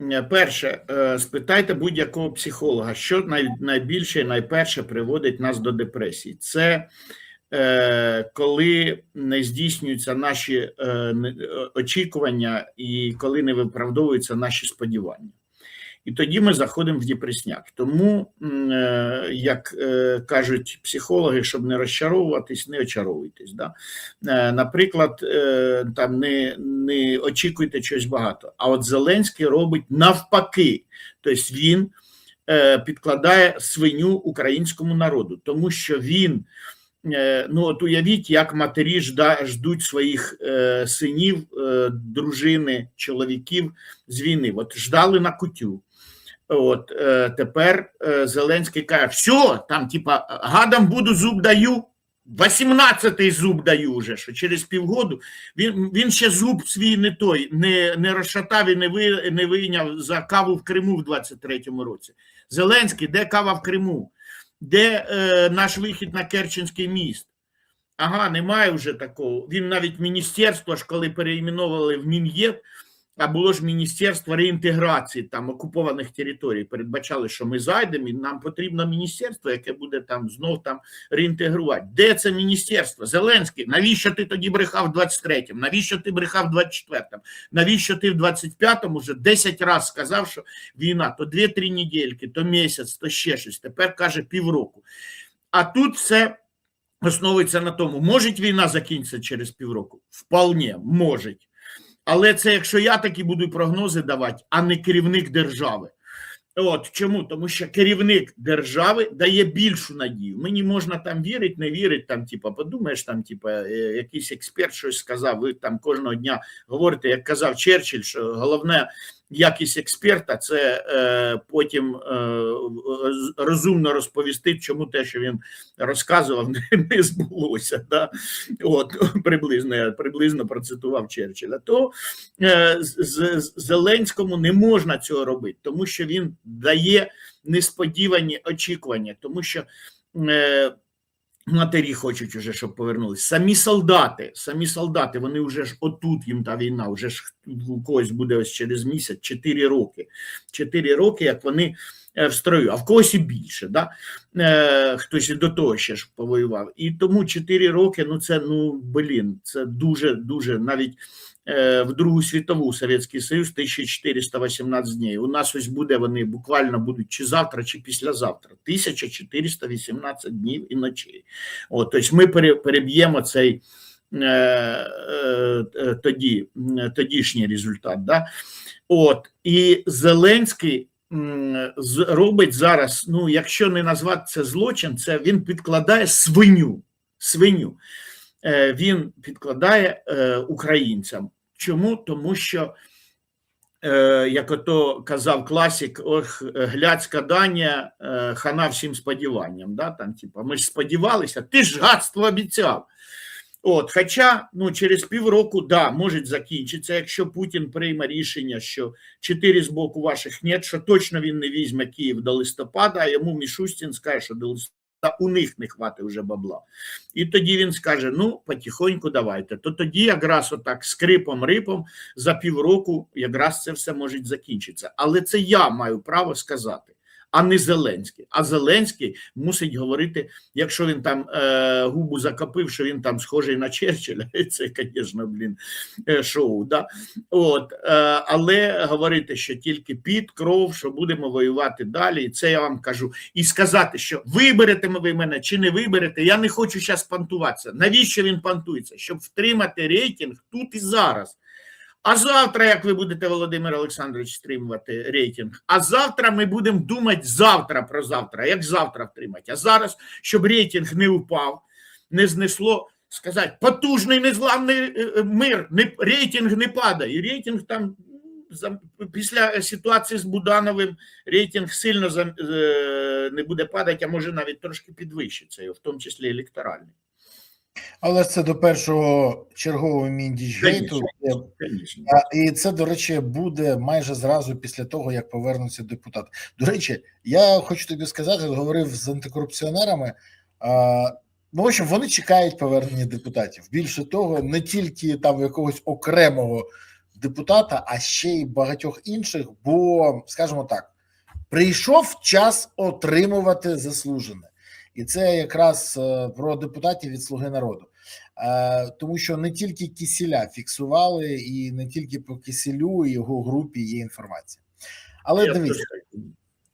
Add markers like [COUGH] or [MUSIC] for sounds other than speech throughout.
Е, Перше, е, спитайте будь-якого психолога, що найбільше і найперше приводить нас до депресії. Це е, коли не здійснюються наші очікування і коли не виправдовуються наші сподівання. І тоді ми заходимо в депресняк. Тому, е, як е, кажуть психологи, щоб не розчаровуватись, не очаровуйтесь. Да? Е, Наприклад, там не, не очікуйте чогось багато. А от Зеленський робить навпаки, тобто він підкладає свиню українському народу, тому що він. Ну, от уявіть, як матері ждуть своїх синів, дружини, чоловіків з війни. От ждали на кутю. От е, тепер е, Зеленський каже: все, там, типа, гадам буду зуб даю. 18-й зуб даю вже, що через півгоду він, він ще зуб свій не той, не, не розшатав і не, ви, не вийняв за каву в Криму в 23-му році. Зеленський, де кава в Криму? Де е, наш вихід на Керченський міст? Ага, немає вже такого. Він навіть міністерство ж, коли переіменовували в Мін'єд, а було ж Міністерство реінтеграції там окупованих територій. Передбачали, що ми зайдемо, і нам потрібно міністерство, яке буде там знов там реінтегрувати. Де це міністерство? Зеленський, навіщо ти тоді брехав в 23-му? Навіщо ти брехав в 24-му? Навіщо ти в 25-му вже 10 разів сказав, що війна то 2-3 недільки, то місяць, то ще щось. Тепер каже півроку. А тут все основується на тому, може війна закінчиться через півроку? Вполне, може. Але це якщо я такі буду прогнози давати, а не керівник держави. От чому? Тому що керівник держави дає більшу надію. Мені можна там вірити, не вірити, там, типа, подумаєш, там, типа, е, якийсь експерт щось сказав. Ви там кожного дня говорите, як казав Черчилль, що головне якість експерта це е, потім е, розумно розповісти, чому те, що він розказував, [LAUGHS] не, не збулося. Да? От, приблизно, я приблизно процитував Черчилля. То е, з, з- Зеленському не можна цього робити, тому що він дає несподівані очікування, тому що е, матері хочуть уже, щоб повернулися. Самі солдати, самі солдати, вони вже ж отут їм та війна, вже ж у когось буде ось через місяць, 4 роки. 4 роки, як вони е, в строю, а в когось і більше. Да? Е, хтось і до того ще ж повоював. І тому 4 роки, ну це ну блін, це дуже дуже навіть в Другу світову Совєтський Союз 1418 днів. У нас ось буде вони буквально будуть чи завтра, чи післязавтра. 1418 днів і ночей. От, тобто ми переб'ємо цей. е, е, е, Тоді тодішній результат, да? От і Зеленський робить зараз. Ну, якщо не назвати це злочин, це він підкладає свиню. Свиню Е, він підкладає е, українцям. Чому? Тому що, е, як ото казав класик, ох, глядська Данія, е, хана всім сподіванням. Да? Там, типа, ми ж сподівалися, ти ж гадство обіцяв. От, хоча ну, через півроку, да, може закінчитися, якщо Путін прийме рішення, що чотири з боку ваших нет, що точно він не візьме Київ до листопада, а йому Мішустін скаже, що до листопада у них не хватить вже бабла. І тоді він скаже: ну, потихоньку давайте. То тоді якраз отак скрипом рипом за півроку якраз це все може закінчитися. Але це я маю право сказати. А не Зеленський. А Зеленський мусить говорити, якщо він там е, губу закопив, що він там схожий на Черчилля, [LAUGHS] це, звісно, блін, е, шоу. Да? От, е, але говорити, що тільки під кров, що будемо воювати далі, і це я вам кажу. І сказати, що виберете ви мене чи не виберете, я не хочу зараз пантуватися. Навіщо він пантується? Щоб втримати рейтинг тут і зараз. А завтра, як ви будете, Володимир Олександрович, стримувати рейтинг, а завтра ми будемо думати завтра про завтра, як завтра втримати. А зараз, щоб рейтинг не впав, не знесло, сказати, потужний незламний е, е, мир, не, рейтинг не падає. І рейтинг там за, після ситуації з Будановим рейтинг сильно е, не буде падати, а може навіть трошки підвищиться, в тому числі електоральний. Але це до першого чергового. А, І це, до речі, буде майже зразу після того, як повернуться депутати. До речі, я хочу тобі сказати, говорив з антикорупціонерами. А, ну, в общем, вони чекають повернення депутатів. Більше того, не тільки там якогось окремого депутата, а ще й багатьох інших. Бо, скажімо так, прийшов час отримувати заслужене, і це якраз е, про депутатів від Слуги народу. Е, Тому що не тільки кисіля фіксували, і не тільки по кисілю і його групі є інформація. Але дивіться.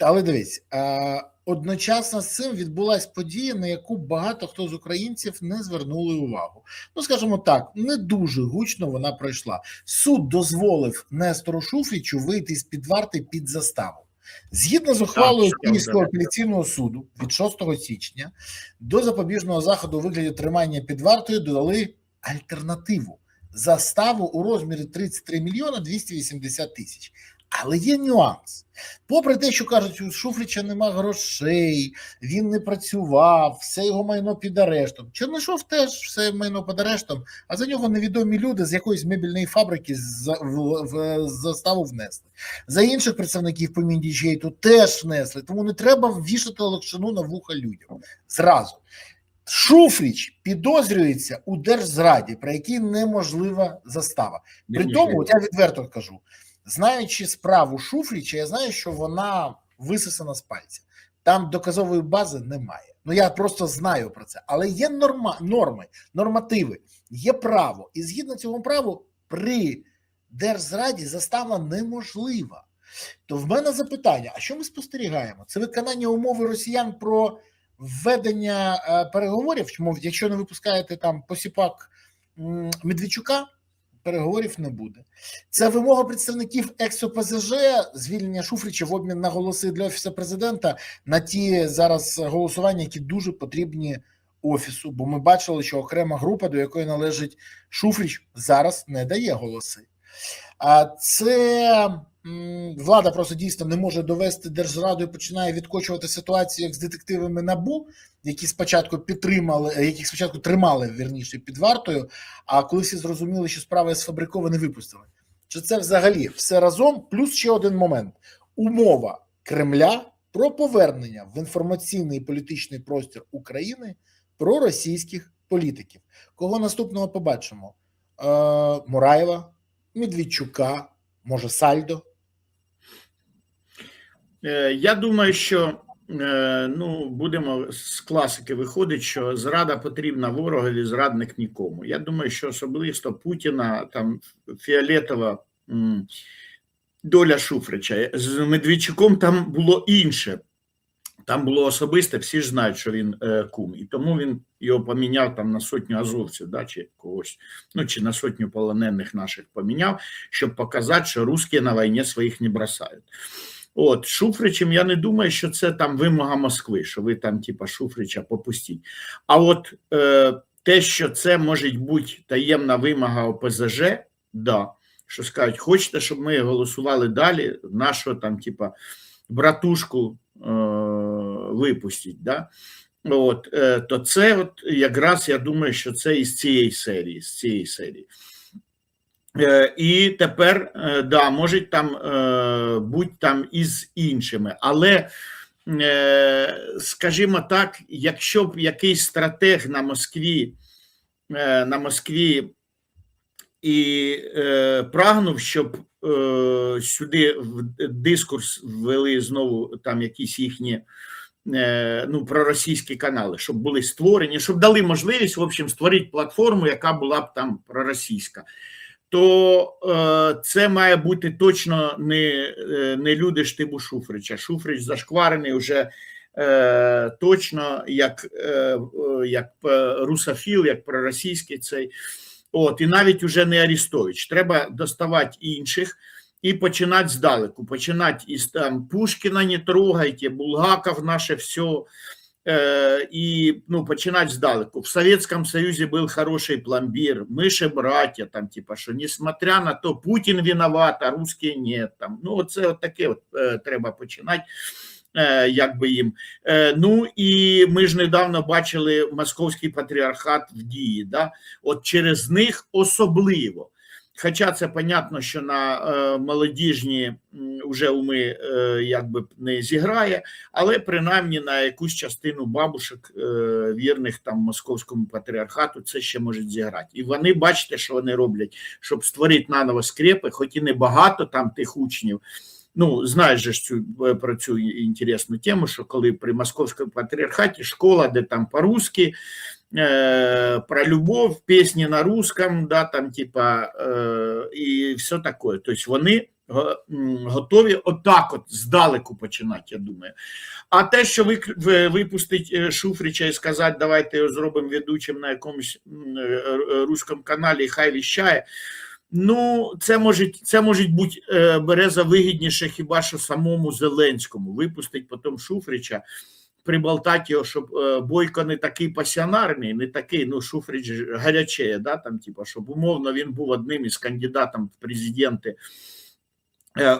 Але дивись, е, одночасно з цим відбулася подія, на яку багато хто з українців не звернули увагу. Ну, скажімо так, не дуже гучно вона пройшла. Суд дозволив Нестору Шуфрічу вийти з під варти під заставу. Згідно з ухвалою Київського апеляційного суду від 6 січня до запобіжного заходу у вигляді тримання під вартою додали альтернативу заставу у розмірі 33 мільйона 280 тисяч. Але є нюанс. Попри те, що кажуть, у Шуфрича нема грошей, він не працював, все його майно під арештом. Чернишов теж все майно під арештом, а за нього невідомі люди з якоїсь мебільної фабрики за- в, в заставу внесли. За інших представників по Міндіджейту теж внесли, тому не треба вішати локшину на вуха людям. Зразу. Шуфріч підозрюється у держзраді, про який неможлива застава. При тому, я відверто кажу, знаючи справу Шуфріча, я знаю, що вона висосана з пальця. Там доказової бази немає. Ну я просто знаю про це. Але є норма, норми, нормативи, є право. І згідно цього праву, при держзраді застава неможлива. То в мене запитання: а що ми спостерігаємо? Це виконання умови росіян про введення е, переговорів? Чому, якщо не випускаєте там посіпак Медведчука, переговорів не буде. Це вимога представників екс-ОПЗЖ, звільнення Шуфрича в обмін на голоси для офісу президента на ті зараз голосування, які дуже потрібні офісу. Бо ми бачили, що окрема група, до якої належить Шуфрич, зараз не дає голоси. Це влада просто дійсно не може довести держзраду і починає відкочувати ситуацію як з детективами набу, які спочатку підтримали, яких спочатку тримали вірніше під вартою. А коли всі зрозуміли, що справа сфабрикована, випустили. Чи це взагалі все разом? Плюс ще один момент: умова Кремля про повернення в інформаційний і політичний простір України про російських політиків. Кого наступного побачимо? Е, Мураєва, Медведчука, може Сальдо. Е, Я думаю, що е, ну, будемо з класики виходить, що зрада потрібна ворогові, зрадник нікому. Я думаю, що особисто Путіна там фіолетова доля Шуфрича. З Медведчуком там було інше. Там було особисте, всі ж знають, що він е, кум, і тому він його поміняв там на сотню азовців, да, чи когось, ну чи на сотню полонених наших поміняв, щоб показати, що русські на війні своїх не бросають. От Шуфричем я не думаю, що це там вимога Москви, що ви там, типа, Шуфрича попустіть. А от е, те, що це може бути таємна вимога ОПЗЖ, да, що скажуть, хочете, щоб ми голосували далі, нашого там, типа, братушку е, випустіть, да? От, е, то це от якраз я думаю, що це із цієї серії, з цієї серії. Е, І тепер, е, да, можуть там е, бути там із іншими, але, скажімо так, якщо б якийсь стратег на Москві, на Москві і прагнув, щоб сюди в дискурс ввели знову там якісь їхні ну, проросійські канали, щоб були створені, щоб дали можливість в общем, створити платформу, яка була б там проросійська то е, це має бути точно не, е, не люди штибу Шуфрича. Шуфрич зашкварений вже е, точно як, е, е, як е, русофіл, як проросійський цей. От, і навіть уже не Арістович. Треба доставати інших і починати здалеку. Починати із там Пушкіна не трогайте, Булгаков наше все. Э, и ну, починать сдалеку. В Советском Союзе был хороший пломбир, мы же братья, там, типа, що несмотря на то, Путін виноват, а русські нет. Там. Ну, це от таке от, е, треба починати. Е, якби їм. Е, ну і ми ж недавно бачили московський патріархат в дії. Да? От через них особливо. Хоча це понятно, що на е, молодіжні вже уми е, якби не зіграє, але принаймні на якусь частину бабушек е, вірних там московському патріархату це ще можуть зіграти. І вони бачите, що вони роблять, щоб створити наново скрепи, хоч і не багато там тих учнів. Ну, знаєш же цю про цю інтересну тему, що коли при московському патріархаті школа, де там по-русски, э, про любов, пісні на русском, да, там, типа, э, і все таке. Тобто вони готові отак от здалеку починати, я думаю. А те, що ви, ви випустить е, Шуфрича і сказати, давайте його зробимо ведучим на якомусь е, е, руському каналі, хай віщає. Ну, це може, це може бути береза вигідніше хіба що самому Зеленському. Випустить потім Шуфрича, приболтати його, щоб е, Бойко не такий пасіонарний, не такий, ну, Шуфрич гарячеє, да, там, типу, щоб умовно він був одним із кандидатів в президенти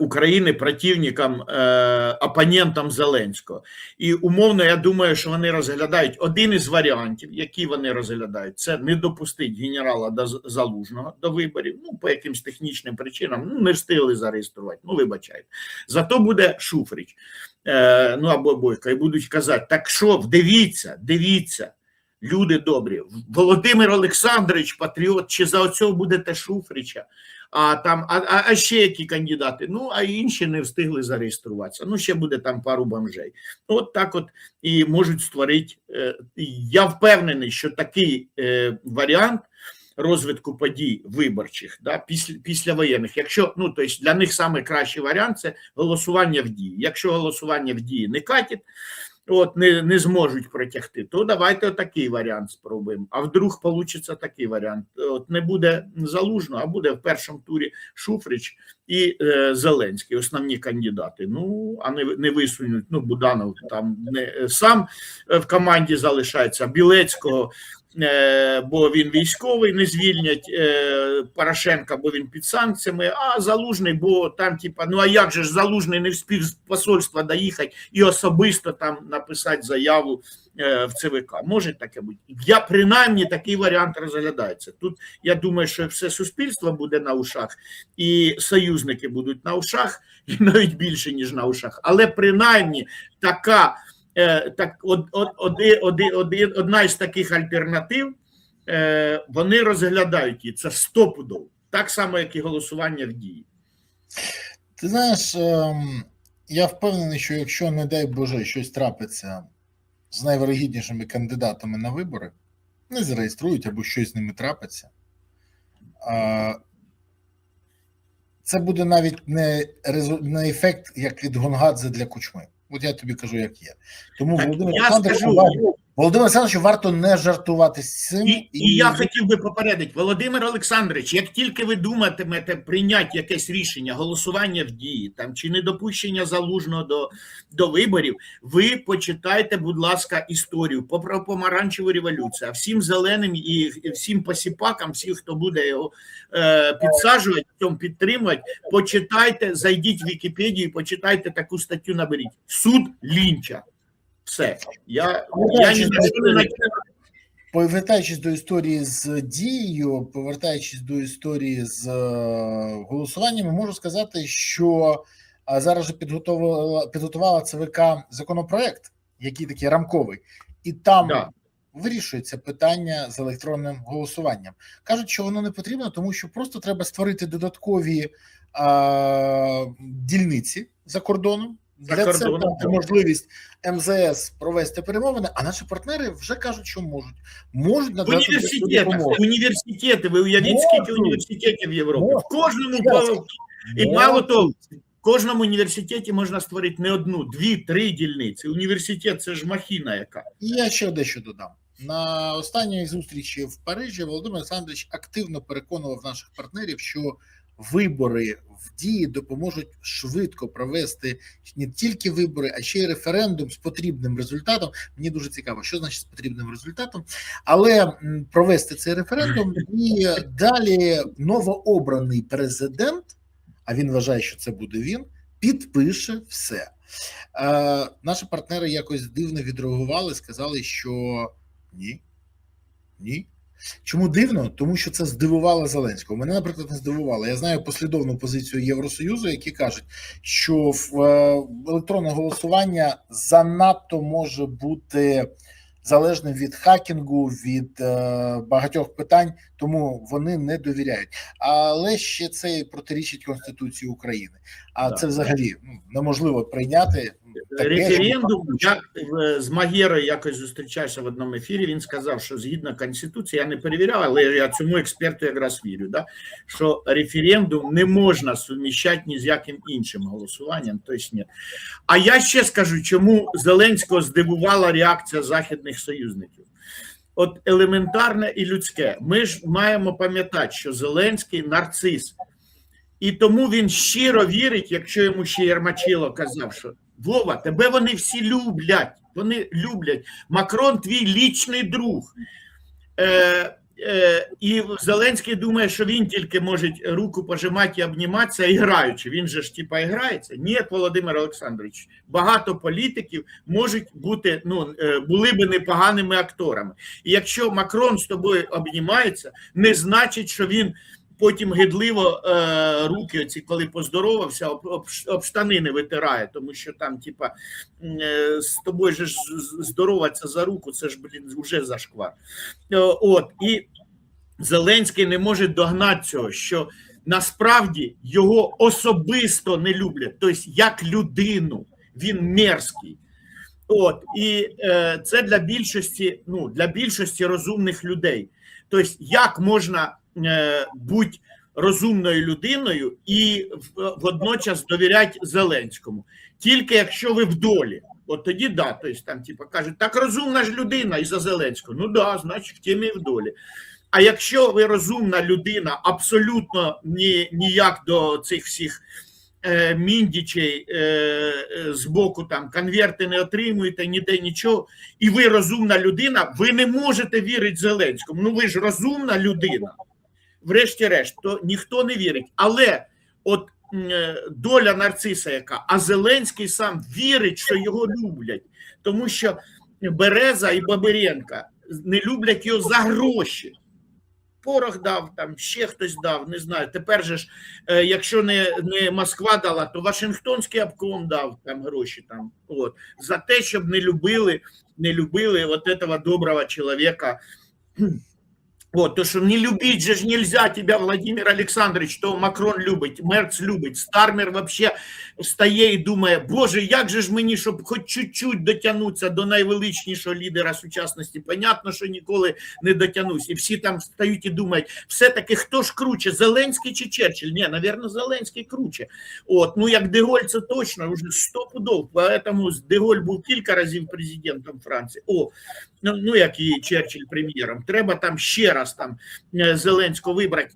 України противником, е, опонентом Зеленського. І умовно, я думаю, що вони розглядають один із варіантів, які вони розглядають, це не допустити генерала до Залужного до виборів. Ну, по якимсь технічним причинам, ну не встигли зареєструвати. Ну, вибачайте. Зато буде Шуфрич, е, ну або Бойко, і будуть казати: так що, дивіться, дивіться. Люди добрі, Володимир Олександрович, патріот, чи за оцього будете Шуфрича? А там, а, а, ще які кандидати? Ну, а інші не встигли зареєструватися. Ну, ще буде там пару бомжей. От так от і можуть створити. е, Я впевнений, що такий е, варіант розвитку подій виборчих, да, після, післявоєнних, якщо ну, тобто для них найкращий варіант це голосування в дії. Якщо голосування в дії не катить, от не, не зможуть протягти, то давайте такий варіант спробуємо. А вдруг вийде такий варіант. От не буде залужно, а буде в першому турі Шуфрич і е, Зеленський, основні кандидати. Ну а не, не висунуть. Ну Буданов там не сам е, в команді залишається Білецького. Е, Бо він військовий, не звільнять е, Порошенка, бо він під санкціями, а залужний, бо там, типа, ну а як же ж залужний не встиг з посольства доїхати і особисто там написати заяву е, в ЦВК. Може таке бути. Я принаймні такий варіант розглядається. Тут я думаю, що все суспільство буде на ушах, і союзники будуть на ушах, і [LAUGHS] навіть більше, ніж на ушах. Але принаймні така. Е, так, од, од, оди- одна із таких альтернатив, е, вони розглядають її. Це стопудов. Так само, як і голосування в дії. Ти знаєш, ем, я впевнений, що якщо, не дай Боже, щось трапиться з найвирогіднішими кандидатами на вибори, не зареєструють або щось з ними трапиться. Це буде навіть не, не ефект, як від Гонгадзе для кучми. От я тобі кажу, як є. Тому Володимир Олександрович, Володимир Олександрович, варто не жартувати з цим. І, і я хотів би попередити, Володимир Олександрович, як тільки ви думатимете прийняти якесь рішення, голосування в дії там чи недопущення залужного до, до виборів, ви почитайте, будь ласка, історію про помаранчеву революцію. А всім зеленим і, і всім посіпакам, всім, хто буде його е, підсаджувати, цьому підтримувати, почитайте, зайдіть в Вікіпедію, почитайте таку статтю, наберіть суд лінча. Все. Я, я ні на що. Повертаючись до історії з дією, повертаючись до історії з е, голосуваннями, можу сказати, що е, зараз же підготувала підготувала ЦВК законопроект, який такий рамковий, і там Да. вирішується питання з електронним голосуванням. кажуть, що воно не потрібно, тому що просто треба створити додаткові е, дільниці за кордоном. За Для кордоном, цього дати можливість МЗС провести перемовини, а наші партнери вже кажуть, що можуть. Можуть надати Університети, університети, ви уявіть, скільки університетів в Європі. Можуть. В кожному Можуть. і мало того, в кожному університеті можна створити не одну, дві, три дільниці. Університет це ж махіна яка. І я ще дещо додам. На останній зустрічі в Парижі Володимир Олександрович активно переконував наших партнерів, що вибори в дії допоможуть швидко провести не тільки вибори, а ще й референдум з потрібним результатом. Мені дуже цікаво, що значить з потрібним результатом, але провести цей референдум і далі новообраний президент, а він вважає, що це буде він, підпише все. Е, наші партнери якось дивно відреагували, сказали, що ні, ні, Чому дивно? Тому що це здивувало Зеленського. Мене, наприклад, не здивувало. Я знаю послідовну позицію Євросоюзу, які кажуть, що в е, електронне голосування занадто може бути залежним від хакінгу, від е, багатьох питань, тому вони не довіряють. Але ще це і протирічить Конституції України. А Так. це взагалі ну, неможливо прийняти. Референдум, я з Магєрою якось зустрічався в одному ефірі. Він сказав, що згідно Конституції, я не перевіряв, але я цьому експерту якраз вірю. Да? Що референдум не можна суміщати ні з яким іншим голосуванням. Тобто ні. А я ще скажу, чому Зеленського здивувала реакція західних союзників. От елементарне і людське. Ми ж маємо пам'ятати, що Зеленський нарцис. І тому він щиро вірить, якщо йому ще Єрмачило казав, що Вова, тебе вони всі люблять. Вони люблять. Макрон твій лічний друг. Е, е, і Зеленський думає, що він тільки може руку пожимати і обніматися, і граючи. Він же ж типа грається. Ні, Володимир Олександрович. Багато політиків можуть бути, ну е, були би непоганими акторами. І якщо Макрон з тобою обнімається, не значить, що він потім гидливо е, руки, оці, коли поздоровався, об, об, об штани не витирає, тому що там, типа, е, з тобою же здороватися за руку, це ж, блін, вже зашквар. Е, От, і Зеленський не може догнати цього, що насправді його особисто не люблять, тобто як людину, він мерзкий. От, і е, це для більшості, ну, для більшості розумних людей. Тобто, як можна е, бути розумною людиною і водночас довіряти Зеленському, тільки якщо ви в долі. От тоді да, тобто там, типу, кажуть, так розумна ж людина і за Зеленського. Ну да, значить, в темі і в долі. А якщо ви розумна людина, абсолютно ні, ніяк до цих всіх е, міндічей е, е, з боку там конверти не отримуєте, ніде нічого, і ви розумна людина, ви не можете вірити Зеленському. Ну ви ж розумна людина. Врешті-решт, то ніхто не вірить. Але от е, доля нарциса, яка, а Зеленський сам вірить, що його люблять, тому що Береза і Бабиренка не люблять його за гроші. Порох дав, там ще хтось дав, не знаю. Тепер же ж, е, якщо не, не Москва дала, то Вашингтонський обком дав там гроші там. От за те, щоб не любили, не любили от этого доброго чоловіка. Вот, то, что не любить же нельзя тебя, Владимир Александрович, что Макрон любить, Мерц любить, Стармер вообще стає і думає, боже, як же ж мені, щоб хоч чуть-чуть дотягнутися до найвеличнішого лідера сучасності, понятно, що ніколи не дотягнусь. І всі там стають і думають, все-таки хто ж круче, Зеленський чи Черчилль? Ні, навірно, Зеленський круче. От, ну як Деголь, це точно, вже сто пудов, поэтому Деголь був кілька разів президентом Франції. О, ну, ну як і Черчилль прем'єром. Треба там ще раз там е, Зеленського вибрати.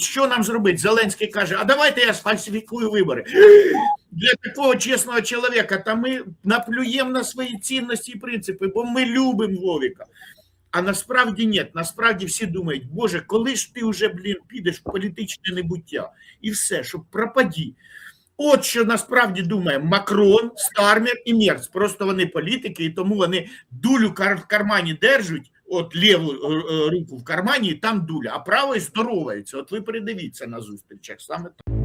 Що нам зробити? Зеленський каже: а давайте я сфальсифікую вибори. Для такого чесного чоловіка, та ми наплюємо на свої цінності і принципи, бо ми любимо Вовіка. А насправді ні, насправді всі думають, Боже, коли ж ти вже, блін, підеш в політичне небуття і все, щоб пропаді. От що насправді думає Макрон, Стармер і Мерц. Просто вони політики, і тому вони дулю в кармані держать, от ліву е, е, руку в кармані, і там дуля, а правою здоровається. От ви придивіться на зустрічах саме так.